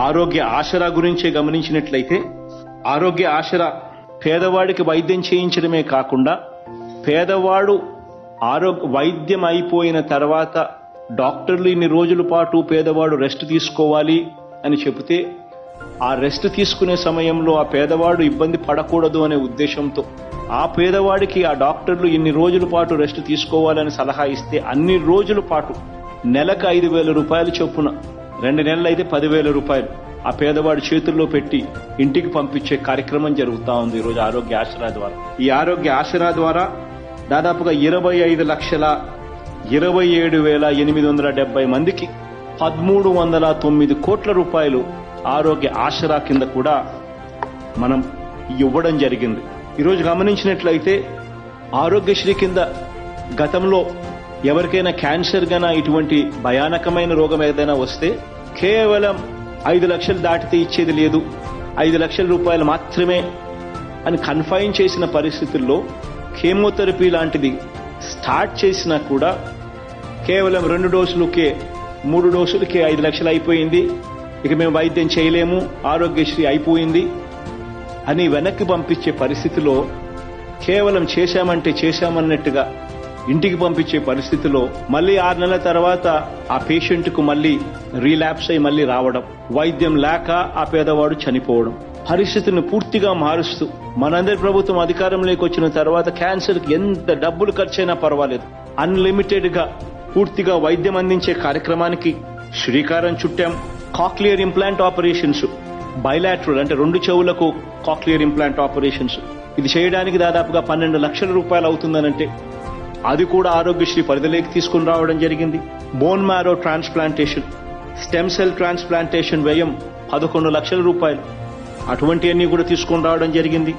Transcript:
ఆరోగ్య ఆసరా గురించే గమనించినట్లయితే ఆరోగ్య ఆసరా పేదవాడికి వైద్యం చేయించడమే కాకుండా పేదవాడు ఆరోగ్య వైద్యం అయిపోయిన తర్వాత డాక్టర్లు ఇన్ని రోజుల పాటు పేదవాడు రెస్ట్ తీసుకోవాలి అని చెబితే ఆ రెస్ట్ తీసుకునే సమయంలో ఆ పేదవాడు ఇబ్బంది పడకూడదు అనే ఉద్దేశంతో ఆ పేదవాడికి ఆ డాక్టర్లు ఇన్ని రోజుల పాటు రెస్ట్ తీసుకోవాలని సలహా ఇస్తే అన్ని రోజుల పాటు నెలకు ఐదు వేల రూపాయల చొప్పున రెండు నెలలు అయితే పదివేల రూపాయలు. ఆ పేదవాడి చేతుల్లో పెట్టి ఇంటికి పంపించే కార్యక్రమం జరుగుతూ ఉంది ఈరోజు ఆరోగ్య ఆసరా ద్వారా. ఈ ఆరోగ్య ఆసరా ద్వారా దాదాపుగా ఇరవై ఐదు లక్షల ఇరవై ఏడు వేల ఎనిమిది వందల డెబ్బై మందికి పదమూడు వందల తొమ్మిది కోట్ల రూపాయలు ఆరోగ్య ఆసరా కింద కూడా మనం ఇవ్వడం జరిగింది. ఈరోజు గమనించినట్లయితే ఆరోగ్యశ్రీ కింద గతంలో ఎవరికైనా క్యాన్సర్ గన ఇటువంటి భయానకమైన రోగం ఏదైనా వస్తే కేవలం ఐదు లక్షలు దాటితే ఇచ్చేది లేదు. ఐదు లక్షల రూపాయలు మాత్రమే అని కన్ఫైన్ చేసిన పరిస్థితుల్లో కేమోథెరపీ లాంటిది స్టార్ట్ చేసినా కూడా కేవలం రెండు డోసులకే మూడు డోసులకే ఐదు లక్షలు అయిపోయింది. ఇక మేము వైద్యం చేయలేము ఆరోగ్యశ్రీ అయిపోయింది అని వెనక్కి పంపించే పరిస్థితిలో కేవలం చేశామంటే చేశామన్నట్టుగా ఇంటికి పంపించే పరిస్థితిలో మళ్ళీ ఆరు నెలల తర్వాత ఆ పేషెంట్కు మళ్ళీ రీలాప్స్ అయి మళ్ళీ రావడం వైద్యం లేక ఆ పేదవాడు చనిపోవడం పరిస్థితిని పూర్తిగా మారుస్తూ మనందరి ప్రభుత్వం అధికారంలోకి వచ్చిన తర్వాత క్యాన్సర్కి ఎంత డబ్బులు ఖర్చైనా పర్వాలేదు. అన్లిమిటెడ్గా పూర్తిగా వైద్యం అందించే కార్యక్రమానికి శ్రీకారం చుట్టాం కాక్లియర్ ఇంప్లాంట్ ఆపరేషన్స్ బైలాట్రల్ అంటే రెండు చెవులకు కాక్లియర్ ఇంప్లాంట్ ఆపరేషన్స్. ఇది చేయడానికి దాదాపుగా పన్నెండు లక్షల రూపాయలు అవుతుందనంటే అది కూడా ఆరోగ్యశ్రీ పరిధిలోకి తీసుకుని రావడం జరిగింది. Bone marrow transplantation stem cell transplantation వ్యయం పదకొండు లక్షల రూపాయలు. అటువంటివన్నీ కూడా తీసుకుని రావడం జరిగింది.